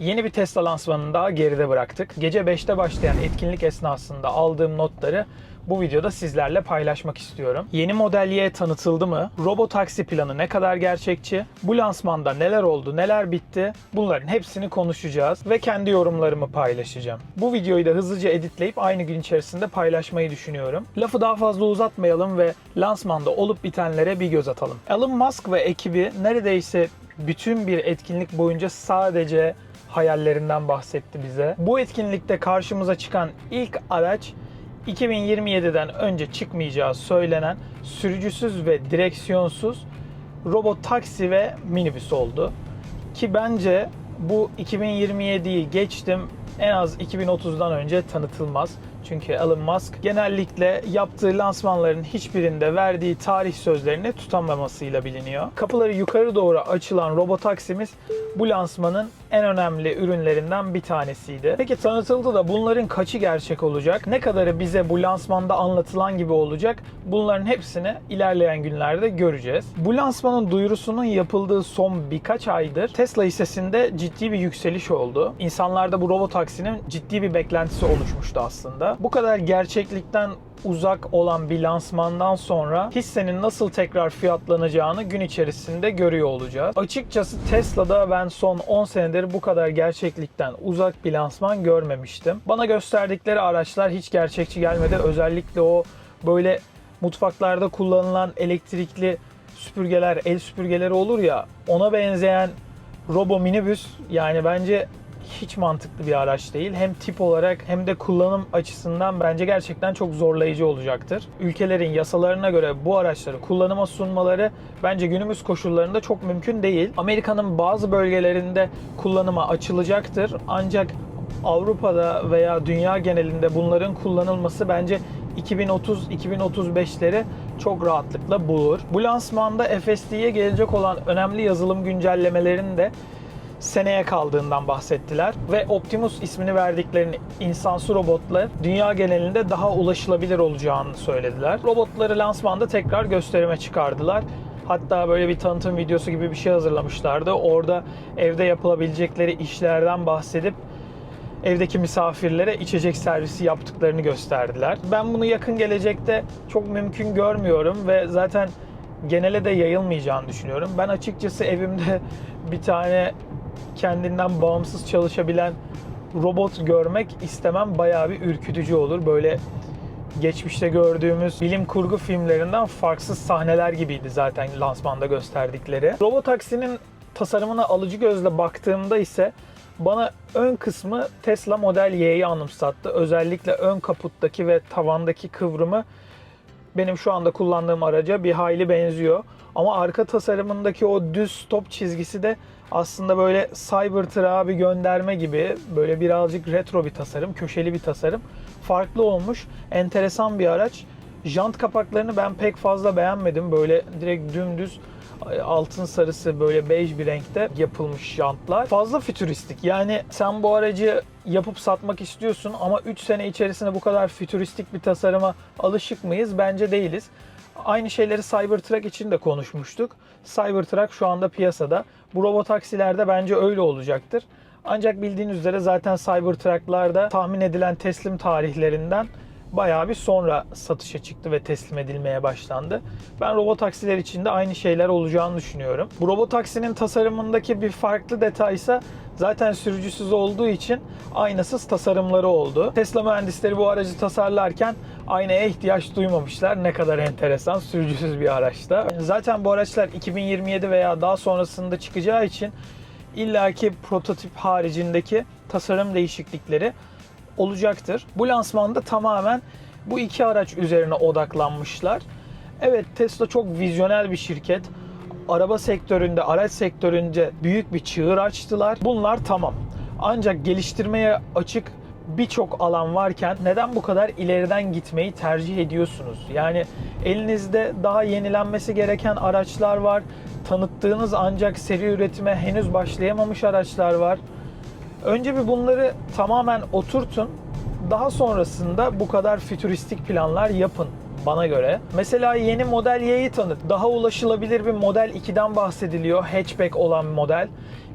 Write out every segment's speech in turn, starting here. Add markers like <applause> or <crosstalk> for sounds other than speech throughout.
Yeni bir Tesla lansmanını daha geride bıraktık. Gece 5'te başlayan etkinlik esnasında aldığım notları bu videoda sizlerle paylaşmak istiyorum. Yeni Model Y tanıtıldı mı? Robotaksi planı ne kadar gerçekçi? Bu lansmanda neler oldu, neler bitti? Bunların hepsini konuşacağız ve kendi yorumlarımı paylaşacağım. Bu videoyu da hızlıca editleyip aynı gün içerisinde paylaşmayı düşünüyorum. Lafı daha fazla uzatmayalım ve lansmanda olup bitenlere bir göz atalım. Elon Musk ve ekibi neredeyse bütün bir etkinlik boyunca sadece hayallerinden bahsetti bize. Bu etkinlikte karşımıza çıkan ilk araç 2027'den önce çıkmayacağı söylenen sürücüsüz ve direksiyonsuz robot taksi ve minibüs oldu. Ki bence bu 2027'yi geçtim en az 2030'dan önce tanıtılmaz. Çünkü Elon Musk genellikle yaptığı lansmanların hiçbirinde verdiği tarih sözlerini tutamamasıyla biliniyor. Kapıları yukarı doğru açılan robotaksimiz bu lansmanın en önemli ürünlerinden bir tanesiydi. Peki tanıtıldı da bunların kaçı gerçek olacak? Ne kadarı bize bu lansmanda anlatılan gibi olacak? Bunların hepsini ilerleyen günlerde göreceğiz. Bu lansmanın duyurusunun yapıldığı son birkaç aydır Tesla hissesinde ciddi bir yükseliş oldu. İnsanlarda bu robotaksinin ciddi bir beklentisi oluşmuştu aslında. Bu kadar gerçeklikten uzak olan bir lansmandan sonra hissenin nasıl tekrar fiyatlanacağını gün içerisinde görüyor olacağız. Açıkçası Tesla'da ben son 10 senedir bu kadar gerçeklikten uzak bir lansman görmemiştim. Bana gösterdikleri araçlar hiç gerçekçi gelmedi. Özellikle o böyle mutfaklarda kullanılan elektrikli süpürgeler, el süpürgeleri olur ya ona benzeyen robo minibüs yani bence hiç mantıklı bir araç değil. Hem tip olarak hem de kullanım açısından bence gerçekten çok zorlayıcı olacaktır. Ülkelerin yasalarına göre bu araçları kullanıma sunmaları bence günümüz koşullarında çok mümkün değil. Amerika'nın bazı bölgelerinde kullanıma açılacaktır. Ancak Avrupa'da veya dünya genelinde bunların kullanılması bence 2030-2035'leri çok rahatlıkla bulur. Bu lansmanda FSD'ye gelecek olan önemli yazılım güncellemelerinin de seneye kaldığından bahsettiler ve Optimus ismini verdiklerini insansı robotlar dünya genelinde daha ulaşılabilir olacağını söylediler. Robotları lansmanda tekrar gösterime çıkardılar. Hatta böyle bir tanıtım videosu gibi bir şey hazırlamışlardı. Orada evde yapılabilecekleri işlerden bahsedip evdeki misafirlere içecek servisi yaptıklarını gösterdiler. Ben bunu yakın gelecekte çok mümkün görmüyorum ve zaten genele de yayılmayacağını düşünüyorum. Ben açıkçası evimde <laughs> bir tane kendinden bağımsız çalışabilen robot görmek istemem. Bayağı bir ürkütücü olur. Böyle geçmişte gördüğümüz bilim kurgu filmlerinden farksız sahneler gibiydi zaten lansmanda gösterdikleri. Robotaksi'nin tasarımına alıcı gözle baktığımda ise bana ön kısmı Tesla Model Y'yi anımsattı. Özellikle ön kaputtaki ve tavandaki kıvrımı benim şu anda kullandığım araca bir hayli benziyor. Ama arka tasarımındaki o düz stop çizgisi de aslında böyle Cybertruck'a bir gönderme gibi böyle birazcık retro bir tasarım, köşeli bir tasarım. Farklı olmuş, enteresan bir araç. Jant kapaklarını ben pek fazla beğenmedim. Böyle direkt dümdüz altın sarısı böyle bej bir renkte yapılmış jantlar. Fazla fütüristik. Yani sen bu aracı yapıp satmak istiyorsun ama 3 sene içerisinde bu kadar fütüristik bir tasarıma alışık mıyız? Bence değiliz. Aynı şeyleri Cybertruck için de konuşmuştuk. Cybertruck şu anda piyasada. Bu robotaksilerde bence öyle olacaktır. Ancak bildiğiniz üzere zaten Cybertruck'larda tahmin edilen teslim tarihlerinden bayağı bir sonra satışa çıktı ve teslim edilmeye başlandı. Ben robotaksiler için de aynı şeyler olacağını düşünüyorum. Bu robotaksinin tasarımındaki bir farklı detay ise zaten sürücüsüz olduğu için aynasız tasarımları oldu. Tesla mühendisleri bu aracı tasarlarken aynaya ihtiyaç duymamışlar. Ne kadar enteresan sürücüsüz bir araçta. Zaten bu araçlar 2027 veya daha sonrasında çıkacağı için illaki prototip haricindeki tasarım değişiklikleri olacaktır. Bu lansmanda tamamen bu iki araç üzerine odaklanmışlar. Evet Tesla çok vizyoner bir şirket. Araba sektöründe, araç sektöründe büyük bir çığır açtılar. Bunlar tamam. Ancak geliştirmeye açık birçok alan varken neden bu kadar ileriden gitmeyi tercih ediyorsunuz? Yani elinizde daha yenilenmesi gereken araçlar var. Tanıttığınız ancak seri üretime henüz başlayamamış araçlar var. Önce bir bunları tamamen oturtun. Daha sonrasında bu kadar fütüristik planlar yapın bana göre. Mesela yeni Model Y'yi tanıt. Daha ulaşılabilir bir Model 2'den bahsediliyor. Hatchback olan model.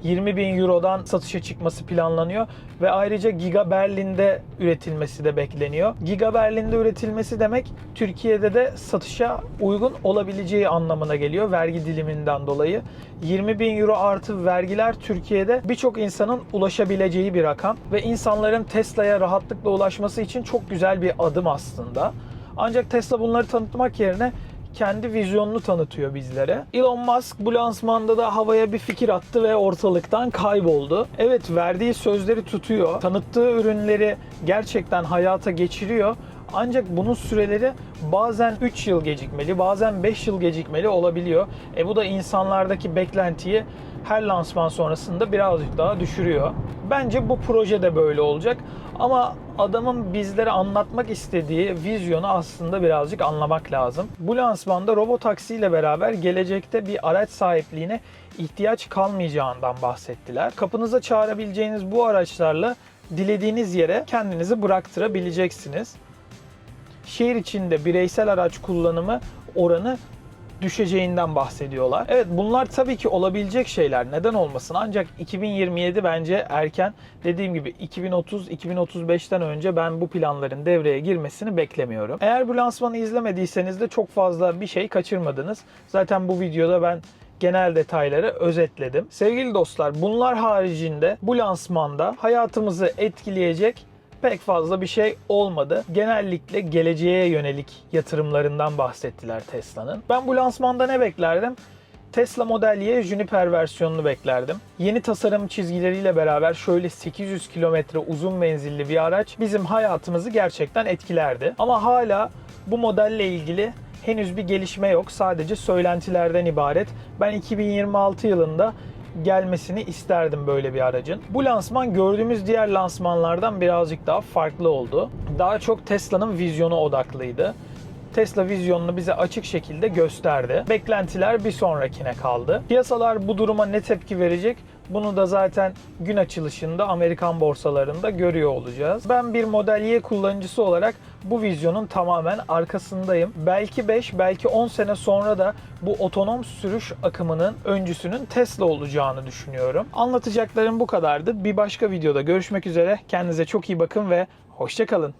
20 bin Euro'dan satışa çıkması planlanıyor ve ayrıca Giga Berlin'de üretilmesi de bekleniyor. Giga Berlin'de üretilmesi demek Türkiye'de de satışa uygun olabileceği anlamına geliyor vergi diliminden dolayı. 20 bin Euro artı vergiler Türkiye'de birçok insanın ulaşabileceği bir rakam ve insanların Tesla'ya rahatlıkla ulaşması için çok güzel bir adım aslında. Ancak Tesla bunları tanıtmak yerine kendi vizyonunu tanıtıyor bizlere. Elon Musk bu lansmanda da havaya bir fikir attı ve ortalıktan kayboldu. Evet verdiği sözleri tutuyor. Tanıttığı ürünleri gerçekten hayata geçiriyor. Ancak bunun süreleri bazen 3 yıl gecikmeli, bazen 5 yıl gecikmeli olabiliyor. E bu da insanlardaki beklentiyi her lansman sonrasında birazcık daha düşürüyor. Bence bu proje de böyle olacak. Ama adamın bizlere anlatmak istediği vizyonu aslında birazcık anlamak lazım. Bu lansmanda robotaksi ile beraber gelecekte bir araç sahipliğine ihtiyaç kalmayacağından bahsettiler. Kapınıza çağırabileceğiniz bu araçlarla dilediğiniz yere kendinizi bıraktırabileceksiniz. Şehir içinde bireysel araç kullanımı oranı düşeceğinden bahsediyorlar. Evet bunlar tabii ki olabilecek şeyler. Neden olmasın? Ancak 2027 bence erken. Dediğim gibi 2030-2035'ten önce ben bu planların devreye girmesini beklemiyorum. Eğer bu lansmanı izlemediyseniz de çok fazla bir şey kaçırmadınız. Zaten bu videoda ben genel detayları özetledim. Sevgili dostlar bunlar haricinde bu lansmanda hayatımızı etkileyecek pek fazla bir şey olmadı. Genellikle geleceğe yönelik yatırımlarından bahsettiler Tesla'nın. Ben bu lansmanda ne beklerdim? Tesla Model Y Juniper versiyonunu beklerdim. Yeni tasarım çizgileriyle beraber şöyle 800 kilometre uzun menzilli bir araç bizim hayatımızı gerçekten etkilerdi. Ama hala bu modelle ilgili henüz bir gelişme yok. Sadece söylentilerden ibaret. Ben 2026 yılında gelmesini isterdim böyle bir aracın. Bu lansman gördüğümüz diğer lansmanlardan birazcık daha farklı oldu. Daha çok Tesla'nın vizyonu odaklıydı. Tesla vizyonunu bize açık şekilde gösterdi. Beklentiler bir sonrakine kaldı. Piyasalar bu duruma ne tepki verecek? Bunu da zaten gün açılışında Amerikan borsalarında görüyor olacağız. Ben bir Model Y kullanıcısı olarak bu vizyonun tamamen arkasındayım. Belki 5, belki 10 sene sonra da bu otonom sürüş akımının öncüsünün Tesla olacağını düşünüyorum. Anlatacaklarım bu kadardı. Bir başka videoda görüşmek üzere. Kendinize çok iyi bakın ve hoşçakalın.